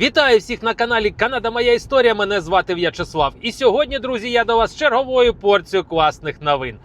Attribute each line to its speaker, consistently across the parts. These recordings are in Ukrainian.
Speaker 1: Вітаю всіх на каналі Канада Моя Історія. Мене звати В'ячеслав. І сьогодні, друзі, я до вас черговою порцією класних новин.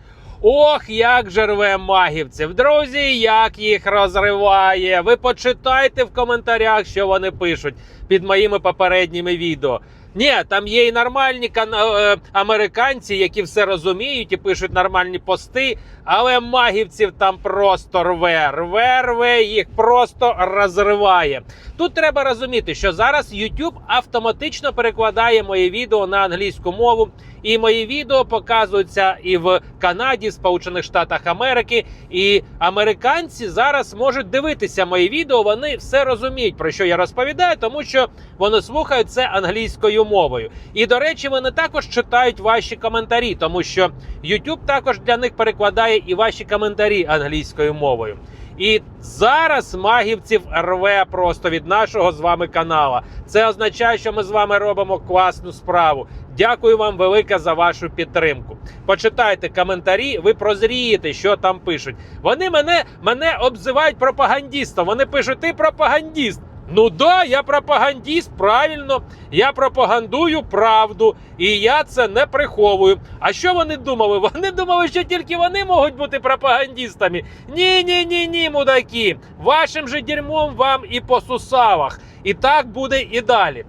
Speaker 1: Ох, як же рве магівців. Друзі, як їх розриває. Ви почитайте в коментарях, що вони пишуть під моїми попередніми відео. Ні, там є і нормальні кана- е, американці, які все розуміють і пишуть нормальні пости, але магівців там просто рве, рве, рве, їх просто розриває. Тут треба розуміти, що зараз YouTube автоматично перекладає моє відео на англійську мову, і мої відео показуються і в Канаді, Сполучених Штатах Америки. І американці зараз можуть дивитися мої відео. Вони все розуміють, про що я розповідаю, тому що вони слухають це англійською мовою. І до речі, вони також читають ваші коментарі, тому що YouTube також для них перекладає і ваші коментарі англійською мовою. І зараз магівців рве просто від нашого з вами канала. Це означає, що ми з вами робимо класну справу. Дякую вам велике за вашу підтримку. Почитайте коментарі, ви прозрієте, що там пишуть. Вони мене, мене обзивають пропагандістом. Вони пишуть: ти пропагандіст. Ну да, я пропагандіст, правильно. Я пропагандую правду, і я це не приховую. А що вони думали? Вони думали, що тільки вони можуть бути пропагандістами. Ні, ні, ні, ні, мудаки. Вашим же дерьмом вам і по сусавах. І так буде і далі.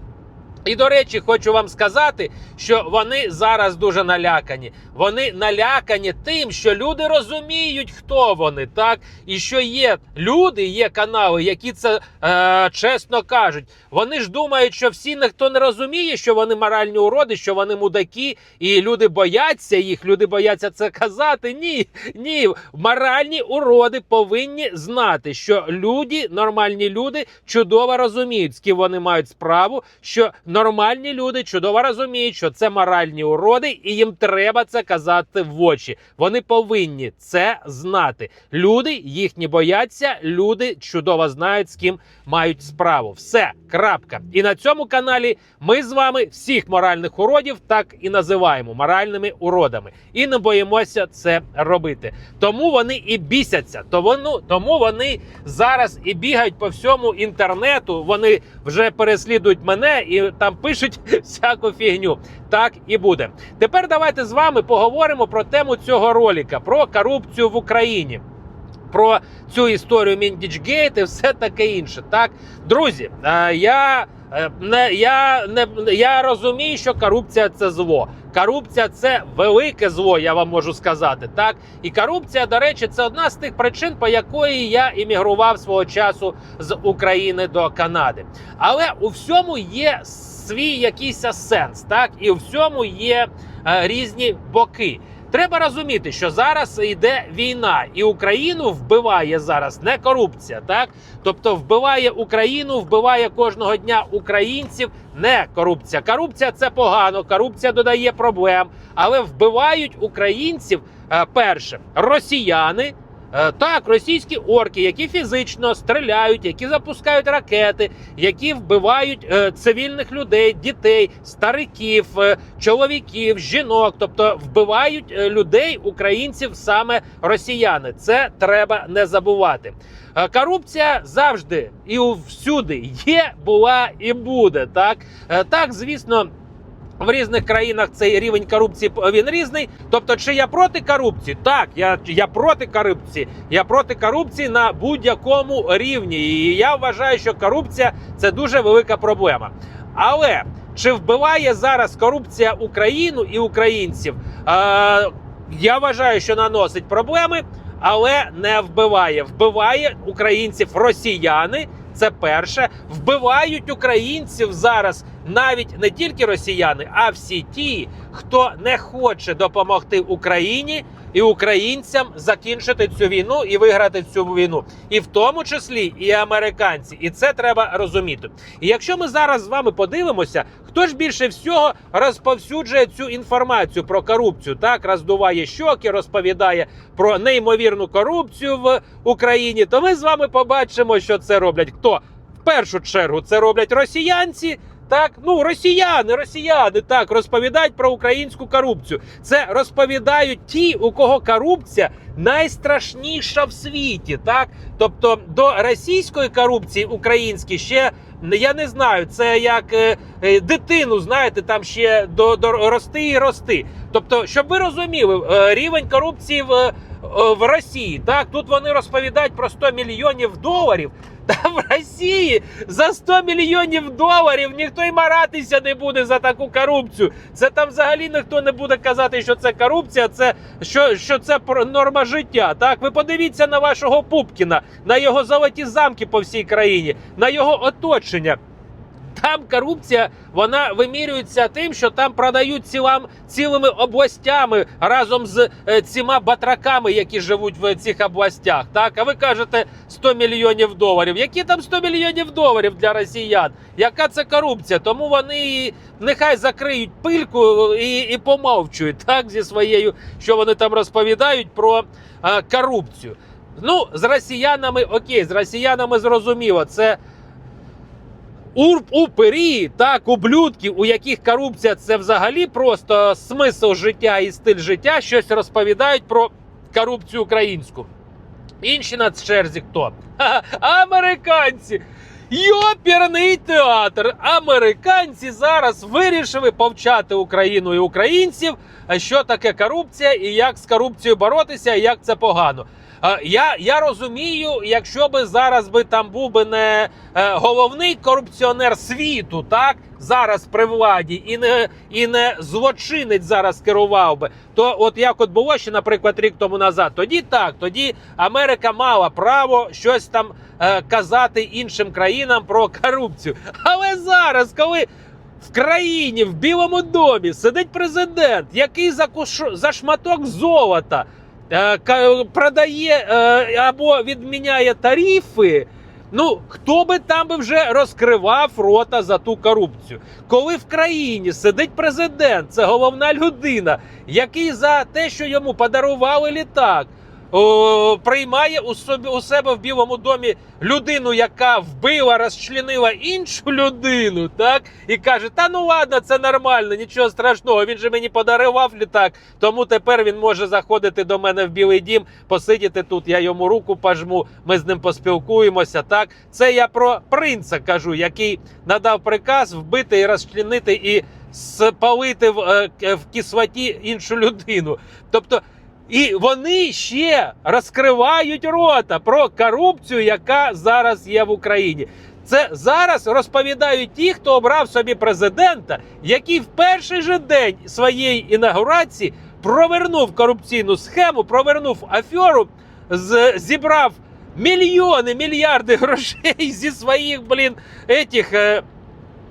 Speaker 1: І до речі, хочу вам сказати, що вони зараз дуже налякані. Вони налякані тим, що люди розуміють, хто вони, так і що є люди, є канали, які це е, чесно кажуть. Вони ж думають, що всі ніхто не розуміє, що вони моральні уроди, що вони мудаки, і люди бояться їх. Люди бояться це казати. Ні, ні, моральні уроди повинні знати, що люди, нормальні люди, чудово розуміють, з ким вони мають справу. що нормальні люди чудово розуміють, що це моральні уроди, і їм треба це казати в очі. Вони повинні це знати. Люди їх не бояться, люди чудово знають, з ким мають справу. Все, крапка. І на цьому каналі ми з вами всіх моральних уродів так і називаємо моральними уродами. І не боїмося це робити. Тому вони і бісяться. Тому, вони зараз і бігають по всьому інтернету. Вони вже переслідують мене і там пишуть всяку фігню. Так і буде. Тепер давайте з вами поговоримо про тему цього ролика про корупцію в Україні. Про цю історію Міндічгейт і все таке інше. Так, друзі, е, я е, не я не я розумію, що корупція це зло. Корупція це велике зло, я вам можу сказати. Так і корупція, до речі, це одна з тих причин, по якої я іммігрував свого часу з України до Канади. Але у всьому є свій якийсь сенс, так і у всьому є е, різні боки. Треба розуміти, що зараз йде війна, і Україну вбиває зараз не корупція, так тобто вбиває Україну, вбиває кожного дня українців. Не корупція. Корупція це погано. Корупція додає проблем, але вбивають українців е, перше росіяни. Е, Так, російські орки, які фізично стріляють, які запускають ракети, які вбивають е, цивільних людей, дітей, стариків, е, чоловіків, жінок, тобто вбивають людей, українців саме росіяни. Це треба не забувати. Корупція завжди і всюди є, була і буде. Так, так звісно. В різних країнах цей рівень корупції він різний. Тобто, чи я проти корупції? Так, я, я проти корупції. Я проти корупції на будь-якому рівні. І я вважаю, що корупція це дуже велика проблема. Але чи вбиває зараз корупція Україну і українців? Е, я вважаю, що наносить проблеми, але не вбиває. Вбиває українців росіяни. Це перше, вбивають українців зараз навіть не тільки росіяни, а всі ті, хто не хоче допомогти Україні і українцям закінчити цю війну і виграти цю війну, і в тому числі і американці. І це треба розуміти. І якщо ми зараз з вами подивимося, хто ж більше всього розповсюджує цю інформацію про корупцію, так роздуває щоки, розповідає про неймовірну корупцію в Україні, то ми з вами побачимо, що це роблять хто в першу чергу це роблять росіянці. Так, ну росіяни, росіяни так розповідають про українську корупцію. Це розповідають ті, у кого корупція найстрашніша в світі. Так, тобто до російської корупції українській ще я не знаю, це як е, е, дитину, знаєте, там ще до, до рости і рости. Тобто, щоб ви розуміли, е, рівень корупції в, е, в Росії, так тут вони розповідають про 100 мільйонів доларів. Та в Росії за 100 мільйонів доларів ніхто й маратися не буде за таку корупцію. Це там взагалі ніхто не буде казати, що це корупція, це що, що це норма життя. Так, ви подивіться на вашого Пупкіна, на його золоті замки по всій країні, на його оточення. Там корупція вона вимірюється тим, що там продають цілам, цілими областями разом з е, цими батраками, які живуть в цих областях. Так, а ви кажете 100 мільйонів доларів. Які там 100 мільйонів доларів для росіян? Яка це корупція? Тому вони нехай закриють пильку і, і помовчують так зі своєю, що вони там розповідають про е, корупцію. Ну, з росіянами окей, з росіянами зрозуміло, це Урб упері, так, ублюдки, у яких корупція це взагалі просто смисл життя і стиль життя, щось розповідають про корупцію українську. Інші на черзі хто? Американці! Йоперний театр! Американці зараз вирішили повчати Україну і українців, що таке корупція і як з корупцією боротися, і як це погано. Е, Я, я розумію, якщо би зараз би там був би не е, головний корупціонер світу, так зараз при владі, і не і не злочинець зараз керував би, то от як от було ще, наприклад, рік тому назад, тоді так, тоді Америка мала право щось там е, казати іншим країнам про корупцію. Але зараз, коли в країні в Білому домі сидить президент, який за, куш... за шматок золота продає е, або відміняє тарифи. Ну, хто би там би вже розкривав рота за ту корупцію? Коли в країні сидить президент, це головна людина, який за те, що йому подарували літак, о, приймає у, собі, у себе в Білому домі людину, яка вбила, розчленила іншу людину, так? І каже: Та ну ладно, це нормально, нічого страшного. Він же мені подарував літак, тому тепер він може заходити до мене в Білий дім, посидіти тут. Я йому руку пожму, ми з ним поспілкуємося. Так, це я про принца кажу, який надав приказ вбити і розчленити і спалити в, е, в кислоті іншу людину. Тобто. І вони ще розкривають рота про корупцію, яка зараз є в Україні. Це зараз розповідають ті, хто обрав собі президента, який в перший же день своєї інаугурації провернув корупційну схему, провернув аферу, зібрав мільйони, мільярди грошей зі своїх, блін, етіх. е,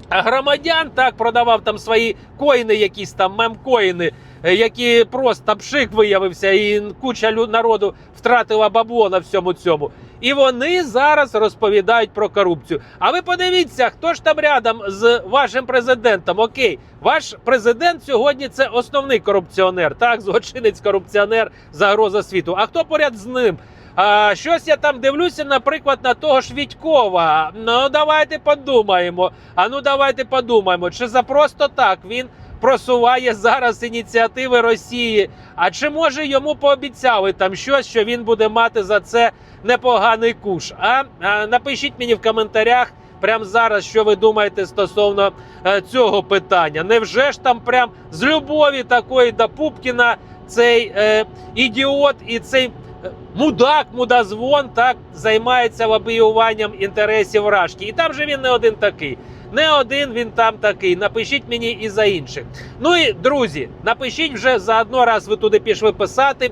Speaker 1: громадян так продавав там свої коїни, якісь там мемкоїни, які просто пшик виявився, і куча народу втратила бабло на всьому цьому. І вони зараз розповідають про корупцію. А ви подивіться, хто ж там рядом з вашим президентом? Окей, ваш президент сьогодні це основний корупціонер, так, злочинець, корупціонер, загроза світу. А хто поряд з ним? А, щось я там дивлюся, наприклад, на того ж Відькова. Ну давайте подумаємо. А ну давайте подумаємо, чи за просто так він просуває зараз ініціативи Росії. А чи може йому пообіцяли там щось, що він буде мати за це непоганий куш? А, а напишіть мені в коментарях. Прямо зараз, що ви думаєте стосовно е, цього питання? Невже ж там прям з любові такої до Пупкіна цей е, ідіот і цей е, мудак, мудазвон так займається лобіюванням інтересів Рашки? І там же він не один такий. Не один він там такий. Напишіть мені і за інших. Ну і друзі, напишіть вже заодно, раз ви туди пішли писати.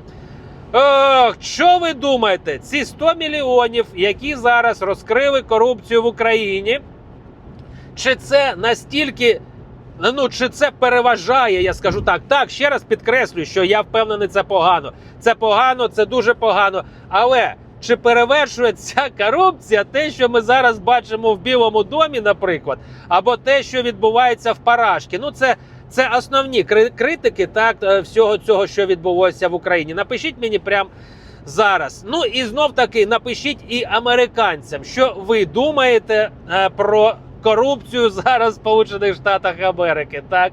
Speaker 1: Ох, що ви думаєте? Ці 100 мільйонів, які зараз розкрили корупцію в Україні, чи це настільки. Ну, чи це переважає, я скажу так. Так, ще раз підкреслюю, що я впевнений, це погано. Це погано, це дуже погано. Але чи перевершує ця корупція те, що ми зараз бачимо в Білому домі, наприклад, або те, що відбувається в Парашкі? Ну, це, це основні кри- критики так, е, всього цього, що відбулося в Україні. Напишіть мені прямо зараз. Ну і знов таки напишіть і американцям, що ви думаєте е, про корупцію зараз в Сполучених Штатах Америки. Так.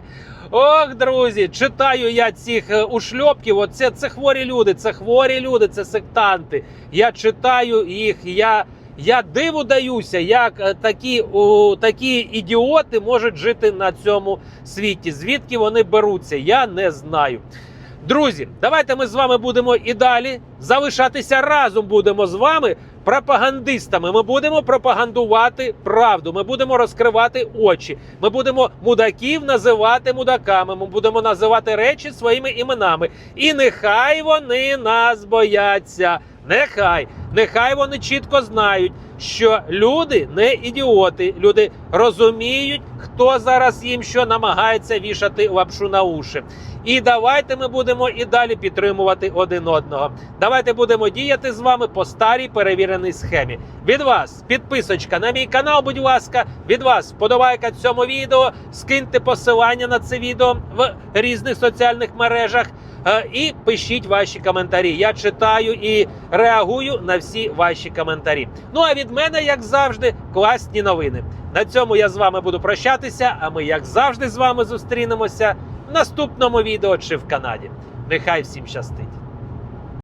Speaker 1: Ох, друзі, читаю я цих е, ушльопків. Оце це хворі люди, це хворі люди, це сектанти. Я читаю їх, я, Я диву даюся, як е, такі, о, такі ідіоти можуть жити на цьому світі. Звідки вони беруться, я не знаю. Друзі, давайте ми з вами будемо і далі залишатися разом. Будемо з вами пропагандистами. Ми будемо пропагандувати правду. Ми будемо розкривати очі. Ми будемо мудаків називати мудаками. Ми будемо називати речі своїми іменами. І нехай вони нас бояться. Нехай, нехай вони чітко знають, що люди не ідіоти. Люди розуміють, хто зараз їм що намагається вішати лапшу на уші. І давайте ми будемо і далі підтримувати один одного. Давайте будемо діяти з вами по старій перевіреній схемі. Від вас підписочка на мій канал, будь ласка, від вас подобайка цьому відео, скиньте посилання на це відео в різних соціальних мережах. Е, І пишіть ваші коментарі. Я читаю і реагую на всі ваші коментарі. Ну а від мене, як завжди, класні новини. На цьому я з вами буду прощатися. А ми, як завжди, з вами зустрінемося в наступному відео чи в Канаді. Нехай всім щастить!